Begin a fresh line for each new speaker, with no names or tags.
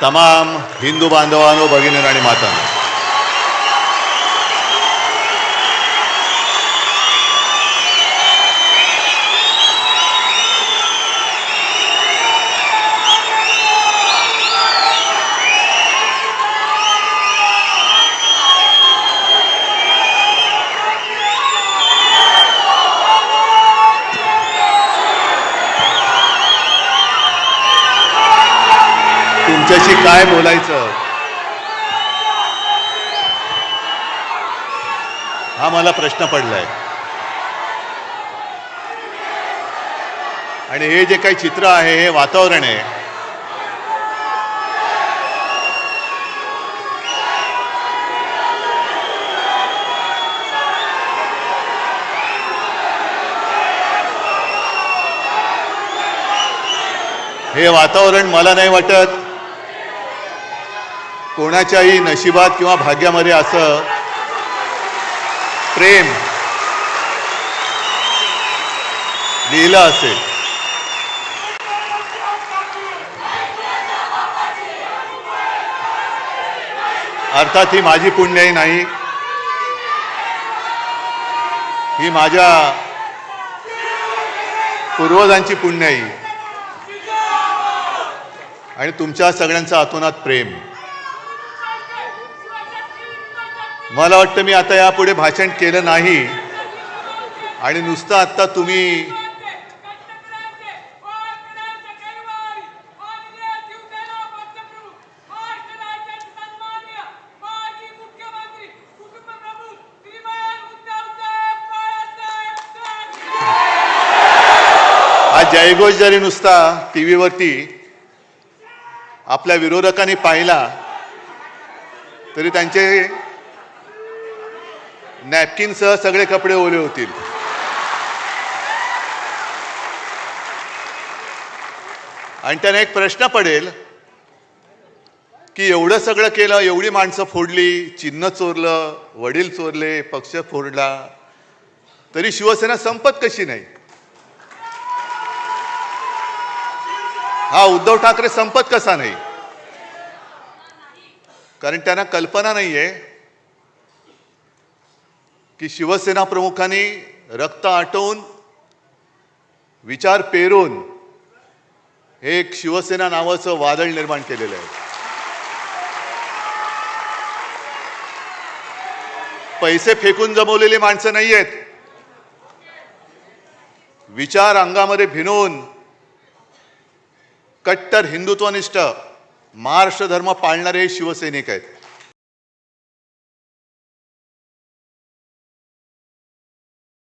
તમામ હિન્દુ બાંધવાનો ભગીની રાણી માતાનો तुमच्याशी काय बोलायचं? हा मला प्रश्न पडलाय. आणि हे जे काही चित्र आहे हे वातावरण आहे. हे वातावरण मला नाही वाटत. कोणाच्याही नशिबात किंवा भाग्यामध्ये असं प्रेम लिहिलं असेल. अर्थात ही माझी पुण्याई नाही. ही माझ्या पूर्वजांची पुण्याई. आणि तुमच्या सगळ्यांचं आतोनात प्रेम. मला वाटतं मी आता यापुढे भाषण केलं नाही. आणि नुसतं आत्ता तुम्ही हा जयघोष जरी नुसता टी व्हीवरती आपल्या विरोधकांनी पाहिला तरी त्यांचे नॅपकिनसह सगळे कपडे ओले होतील. आणि त्यांना एक प्रश्न पडेल की एवढं सगळं केलं एवढी माणसं फोडली चिन्ह चोरलं वडील चोरले पक्ष फोडला तरी शिवसेना संपत कशी नाही? हा उद्धव ठाकरे संपत कसा नाही? कारण त्यांना कल्पना नाहीये की शिवसेना प्रमुखांनी रक्त आटवून विचार पेरून हे एक शिवसेना नावाचं वादळ निर्माण केलेलं आहे. पैसे फेकून जमवलेली माणसं नाही आहेत विचार अंगामध्ये भिनवून कट्टर हिंदुत्वनिष्ठ महाराष्ट्र धर्म पाळणारे हे शिवसैनिक आहेत.